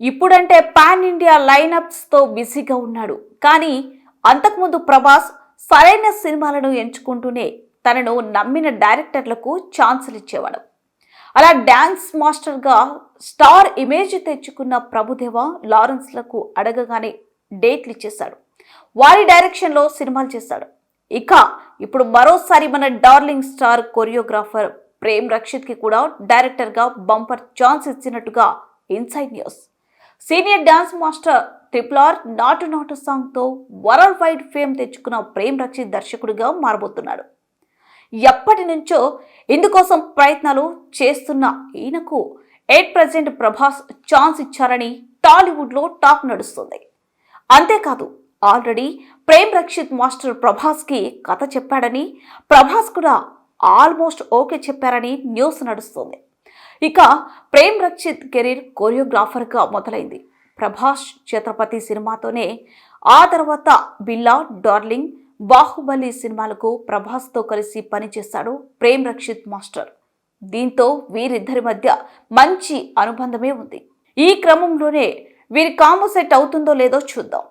ఇప్పుడంటే pan India లైనప్స్తో బిజీగా ఉన్నాడు. కానీ అంతకుముందు ప్రభాస్ సరైన సినిమాలను ఎంచుకుంటూనే తనను నమ్మిన డైరెక్టర్లకు ఛాన్సులు ఇచ్చేవాడు. అలా డ్యాన్స్ మాస్టర్గా స్టార్ ఇమేజ్ తెచ్చుకున్న ప్రభుదేవ లారెన్స్లకు అడగగానే డేట్లు ఇచ్చేశాడు. వారి డైరెక్షన్లో సినిమాలు చేశాడు. ఇక ఇప్పుడు మరోసారి మన డార్లింగ్ స్టార్ కొరియోగ్రాఫర్ ప్రేమ్ రక్షిత్కి కూడా డైరెక్టర్గా బంపర్ ఛాన్స్ ఇచ్చినట్టుగా inside news. Senior dance master triple R Naatu Naatu సాంగ్తో world wide fame తెచ్చుకున్న ప్రేమ్ రక్షిత్ దర్శకుడిగా మారబోతున్నాడు. ఎప్పటి నుంచో ఇందుకోసం ప్రయత్నాలు చేస్తున్న ఈయనకు ఎయిట్ ప్రజెంట్ ప్రభాస్ ఛాన్స్ ఇచ్చారని టాలీవుడ్లో టాక్ నడుస్తుంది. అంతేకాదు ఆల్రెడీ ప్రేమ్ రక్షిత్ మాస్టర్ ప్రభాస్కి కథ చెప్పాడని ప్రభాస్ కూడా ఆల్మోస్ట్ ఓకే చెప్పారని న్యూస్ నడుస్తుంది. ఇక ప్రేమ్ రక్షిత్ కెరీర్ కొరియోగ్రాఫర్గా మొదలైంది. ప్రభాస్ ఛత్రపతి సినిమాతోనే ఆ తర్వాత బిల్లా డార్లింగ్ బాహుబలి సినిమాలకు ప్రభాస్తో కలిసి పనిచేశాడు ప్రేమ్ రక్షిత్ మాస్టర్. దీంతో వీరిద్దరి మధ్య మంచి అనుబంధమే ఉంది. ఈ క్రమంలోనే వీరి కాంబో సెట్ అవుతుందో లేదో చూద్దాం.